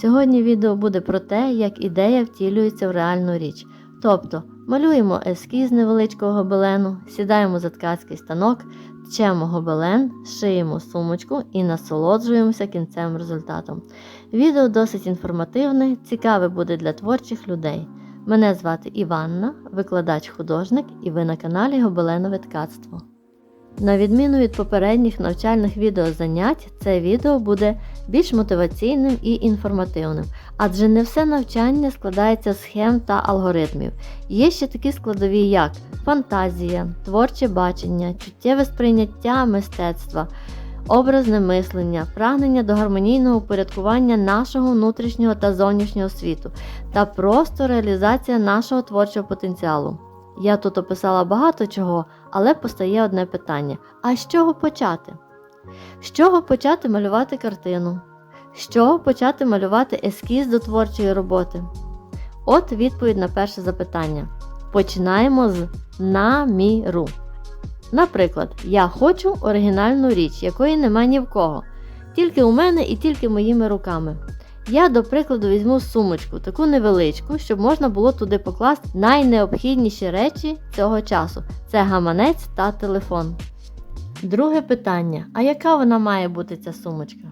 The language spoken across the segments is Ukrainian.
Сьогодні відео буде про те, як ідея втілюється в реальну річ. Тобто малюємо ескіз невеличкого гобелену, сідаємо за ткацький станок, тчемо гобелен, шиємо сумочку і насолоджуємося кінцевим результатом. Відео досить інформативне, цікаве буде для творчих людей. Мене звати Іванна, викладач-художник, і ви на каналі Гобеленове ткацтво. На відміну від попередніх навчальних відеозанять, це відео буде більш мотиваційним і інформативним, адже не все навчання складається з схем та алгоритмів. Є ще такі складові, як фантазія, творче бачення, чуттєве сприйняття мистецтва, образне мислення, прагнення до гармонійного упорядкування нашого внутрішнього та зовнішнього світу та просто реалізація нашого творчого потенціалу. Я тут описала багато чого, але постає одне питання: а з чого почати? З чого почати малювати картину? З чого почати малювати ескіз до творчої роботи? От відповідь на перше запитання. Починаємо з наміру. Наприклад, я хочу оригінальну річ, якої нема ні в кого, тільки у мене і тільки моїми руками. Я, до прикладу, візьму сумочку, таку невеличку, щоб можна було туди покласти найнеобхідніші речі цього часу це гаманець та телефон. Друге питання: а яка вона має бути ця сумочка?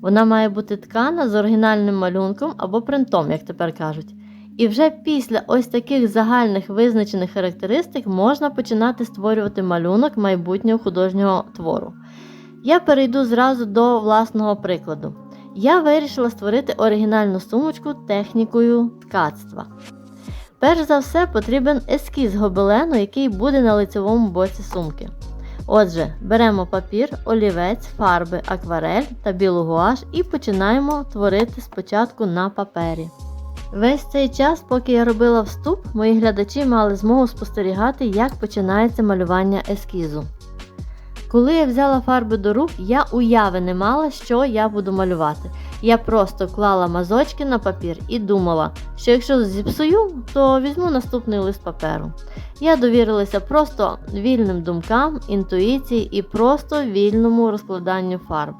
Вона має бути ткана з оригінальним малюнком або принтом, як тепер кажуть. І вже після ось таких загальних визначених характеристик можна починати створювати малюнок майбутнього художнього твору. Я перейду зразу до власного прикладу. Я вирішила створити оригінальну сумочку технікою ткацтва. Перш за все, потрібен ескіз гобелену, який буде на лицевому боці сумки. Отже, беремо папір, олівець, фарби, акварель та білу гуаш і починаємо творити спочатку на папері. Весь цей час, поки я робила вступ, мої глядачі мали змогу спостерігати, як починається малювання ескізу. Коли я взяла фарби до рук, я уяви не мала, що я буду малювати. Я просто клала мазочки на папір і думала, що якщо зіпсую, то візьму наступний лист паперу. Я довірилася просто вільним думкам, інтуїції і просто вільному розкладанню фарб.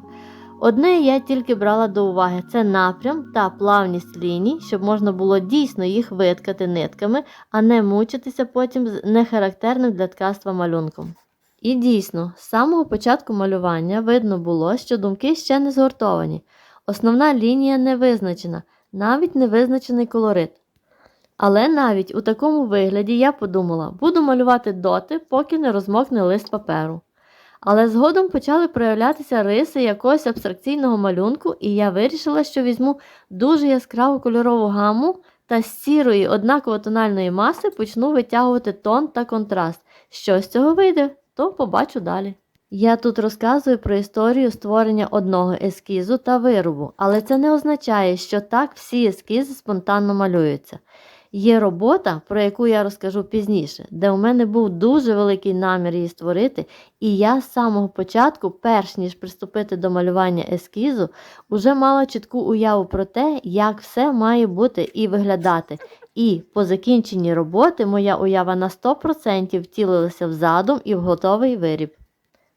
Одне я тільки брала до уваги це напрям та плавність ліній, щоб можна було дійсно їх виткати нитками, а не мучитися потім з нехарактерним для ткацтва малюнком. І дійсно, з самого початку малювання видно було, що думки ще не згуртовані. Основна лінія не визначена, навіть не визначений колорит. Але навіть у такому вигляді я подумала, буду малювати доти, поки не розмокне лист паперу. Але згодом почали проявлятися риси якогось абстракційного малюнку, і я вирішила, що візьму дуже яскраву кольорову гаму та з сірої однаково тональної маси почну витягувати тон та контраст. Що з цього вийде, то побачу далі. Я тут розказую про історію створення одного ескізу та виробу, але це не означає, що так всі ескізи спонтанно малюються. Є робота, про яку я розкажу пізніше, де у мене був дуже великий намір її створити, і я з самого початку, перш ніж приступити до малювання ескізу, уже мала чітку уяву про те, як все має бути і виглядати. І по закінченні роботи моя уява на 100% втілилася в задум і в готовий виріб.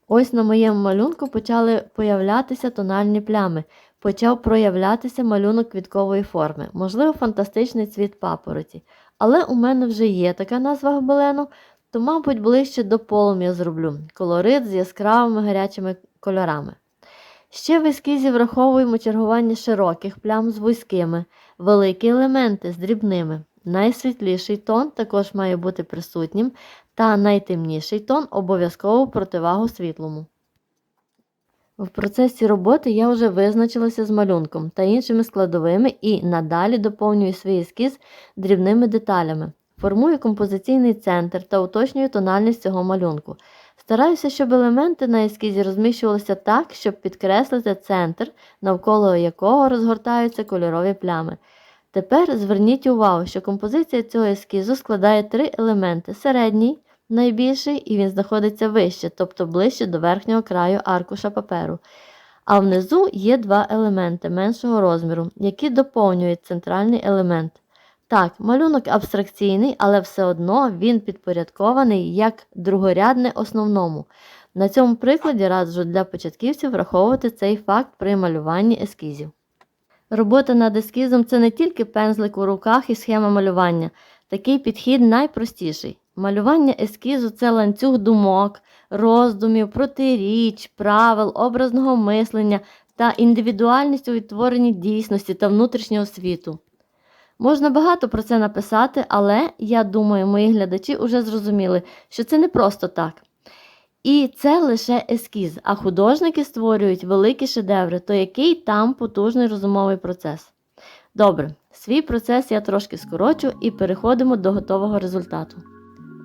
Ось на моєму малюнку почали появлятися тональні плями, почав проявлятися малюнок квіткової форми, можливо, фантастичний цвіт папороті. Але у мене вже є така назва гобелену, то, мабуть, ближче до полум'я зроблю колорит з яскравими гарячими кольорами. Ще в ескізі враховуємо чергування широких плям з вузькими, великі елементи з дрібними. Найсвітліший тон також має бути присутнім, та найтемніший тон обов'язково противагу світлому. В процесі роботи я вже визначилася з малюнком та іншими складовими і надалі доповнюю свій ескіз дрібними деталями. Формую композиційний центр та уточнюю тональність цього малюнку. Стараюся, щоб елементи на ескізі розміщувалися так, щоб підкреслити центр, навколо якого розгортаються кольорові плями. Тепер зверніть увагу, що композиція цього ескізу складає три елементи: середній, найбільший, і він знаходиться вище, тобто ближче до верхнього краю аркуша паперу. А внизу є два елементи меншого розміру, які доповнюють центральний елемент. Так, малюнок абстракційний, але все одно він підпорядкований як другорядне основному. На цьому прикладі раджу для початківців враховувати цей факт при малюванні ескізів. Робота над ескізом це не тільки пензлик у руках і схема малювання. Такий підхід найпростіший. Малювання ескізу це ланцюг думок, роздумів, протиріч, правил, образного мислення та індивідуальність у відтворенні дійсності та внутрішнього світу. Можна багато про це написати, але я думаю, мої глядачі вже зрозуміли, що це не просто так. І це лише ескіз, а художники створюють великі шедеври, то який там потужний розумовий процес. Добре, свій процес я трошки скорочу і переходимо до готового результату.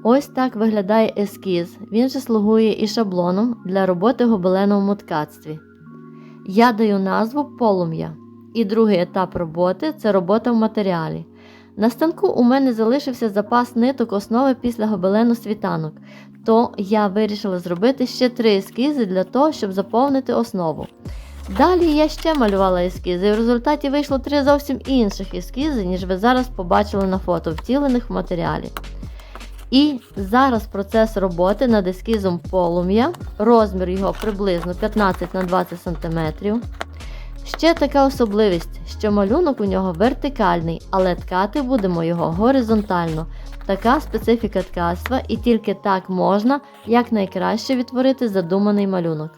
Ось так виглядає ескіз, він же слугує і шаблоном для роботи гобеленом у ткацтві. Я даю назву полум'я. І другий етап роботи це робота в матеріалі. На станку у мене залишився запас ниток основи після гобелену світанок, то я вирішила зробити ще три ескізи для того, щоб заповнити основу. Далі я ще малювала ескізи, і в результаті вийшло три зовсім інших ескізи, ніж ви зараз побачили на фото, втілених в матеріалі. І зараз процес роботи над ескізом полум'я, розмір його приблизно 15 на 20 см. Ще така особливість, що малюнок у нього вертикальний, але ткати будемо його горизонтально. Така специфіка ткацтва, і тільки так можна якнайкраще відтворити задуманий малюнок.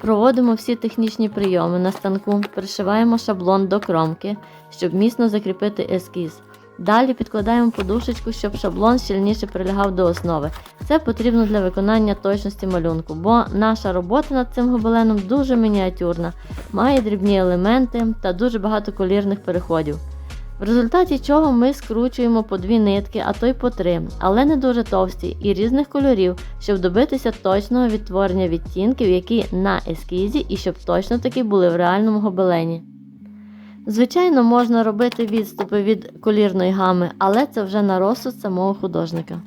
Проводимо всі технічні прийоми на станку, пришиваємо шаблон до кромки, щоб міцно закріпити ескіз. Далі підкладаємо подушечку, щоб шаблон щільніше прилягав до основи. Це потрібно для виконання точності малюнку, бо наша робота над цим гобеленом дуже мініатюрна, має дрібні елементи та дуже багато колірних переходів. В результаті чого ми скручуємо по дві нитки, а то й по три, але не дуже товсті і різних кольорів, щоб добитися точного відтворення відтінків, які на ескізі, і щоб точно таки були в реальному гобелені. Звичайно, можна робити відступи від колірної гами, але це вже на розсуд самого художника.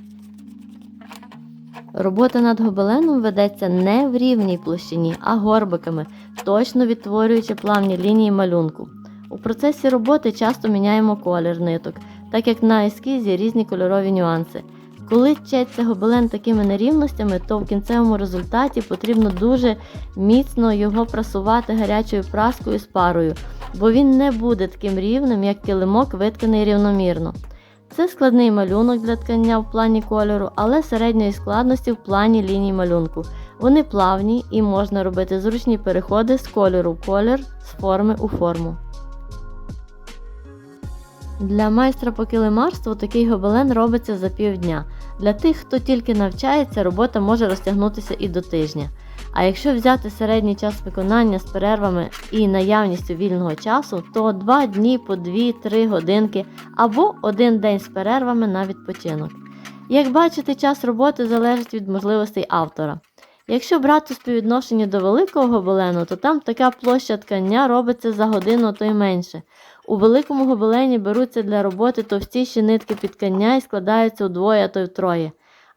Робота над гобеленом ведеться не в рівній площині, а горбиками, точно відтворюючи плавні лінії малюнку. У процесі роботи часто міняємо колір ниток, так як на ескізі різні кольорові нюанси. Коли тчеться гобелен такими нерівностями, то в кінцевому результаті потрібно дуже міцно його прасувати гарячою праскою з парою, бо він не буде таким рівним, як килимок витканий рівномірно. Це складний малюнок для ткання в плані кольору, але середньої складності в плані ліній малюнку. Вони плавні і можна робити зручні переходи з кольору в колір, з форми у форму. Для майстра по килимарству такий гобелен робиться за півдня. Для тих, хто тільки навчається, робота може розтягнутися і до тижня. А якщо взяти середній час виконання з перервами і наявністю вільного часу, то 2 дні по 2-3 годинки або один день з перервами на відпочинок. Як бачите, час роботи залежить від можливостей автора. Якщо брати співвідношення до великого гобелену, то там така площа ткання робиться за годину, то й менше. У великому гобелені беруться для роботи товстіші нитки під ткання і складаються удвоє, а то й втроє.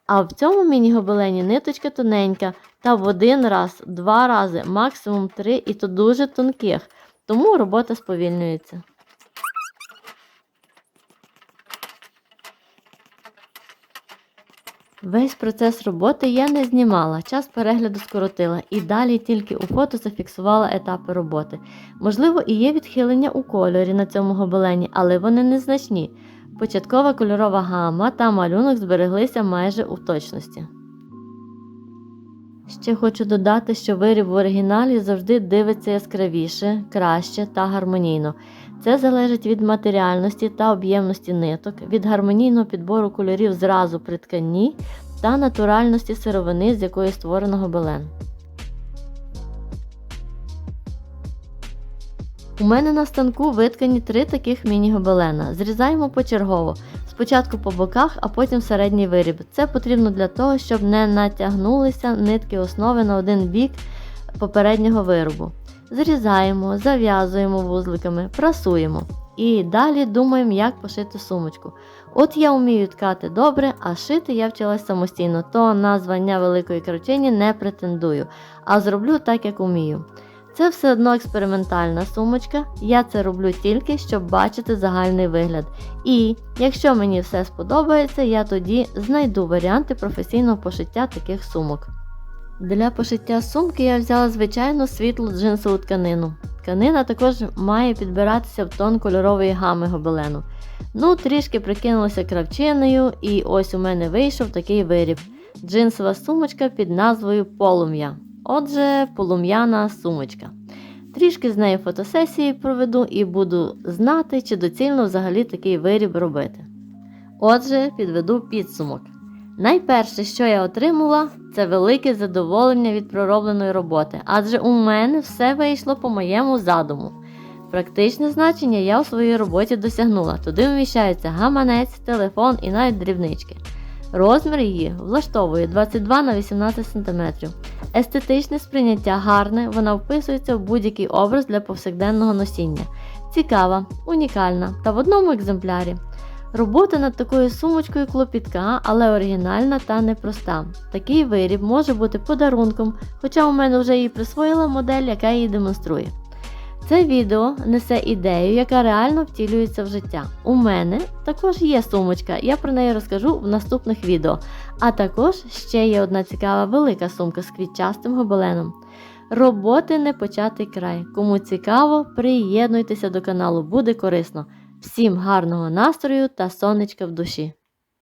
А в цьому міні-гобелені ниточка тоненька та в один раз, два рази, максимум три, і то дуже тонких, тому робота сповільнюється. Весь процес роботи я не знімала, час перегляду скоротила і далі тільки у фото зафіксувала етапи роботи. Можливо, і є відхилення у кольорі на цьому гобелені, але вони незначні. Початкова кольорова гама та малюнок збереглися майже у точності. Ще хочу додати, що виріб в оригіналі завжди дивиться яскравіше, краще та гармонійно. Це залежить від матеріальності та об'ємності ниток, від гармонійного підбору кольорів зразу при тканні та натуральності сировини, з якої створено гобелен. У мене на станку виткані три таких міні-гобелена. Зрізаємо почергово. Спочатку по боках, а потім середній виріб. Це потрібно для того, щоб не натягнулися нитки основи на один бік попереднього виробу. Зрізаємо, зав'язуємо вузликами, прасуємо. І далі думаємо, як пошити сумочку. От я вмію ткати добре, а шити я вчилась самостійно, то на звання великої кручині не претендую, а зроблю так, як умію. Це все одно експериментальна сумочка, я це роблю тільки, щоб бачити загальний вигляд. І якщо мені все сподобається, я тоді знайду варіанти професійного пошиття таких сумок. Для пошиття сумки я взяла звичайну світлу джинсову тканину. Тканина також має підбиратися в тон кольорової гами гобелену. Ну, трішки прикинулася кравчиною, і ось у мене вийшов такий виріб. Джинсова сумочка під назвою Полум'я. Отже, полум'яна сумочка. Трішки з нею фотосесії проведу і буду знати, чи доцільно взагалі такий виріб робити. Отже, підведу підсумок. Найперше, що я отримала, це велике задоволення від проробленої роботи, адже у мене все вийшло по моєму задуму. Практичне значення я у своїй роботі досягнула. Туди вміщається гаманець, телефон і навіть дрібнички. Розмір її влаштовує 22 на 18 см. Естетичне сприйняття гарне, вона вписується в будь-який образ для повсякденного носіння. Цікава, унікальна та в одному екземплярі. Робота над такою сумочкою клопітка, але оригінальна та непроста. Такий виріб може бути подарунком, хоча у мене вже її присвоїла модель, яка її демонструє. Це відео несе ідею, яка реально втілюється в життя. У мене також є сумочка, я про неї розкажу в наступних відео. А також ще є одна цікава велика сумка з квітчастим гобеленом. Роботи не початий край. Кому цікаво, приєднуйтеся до каналу, буде корисно. Всім гарного настрою та сонечка в душі!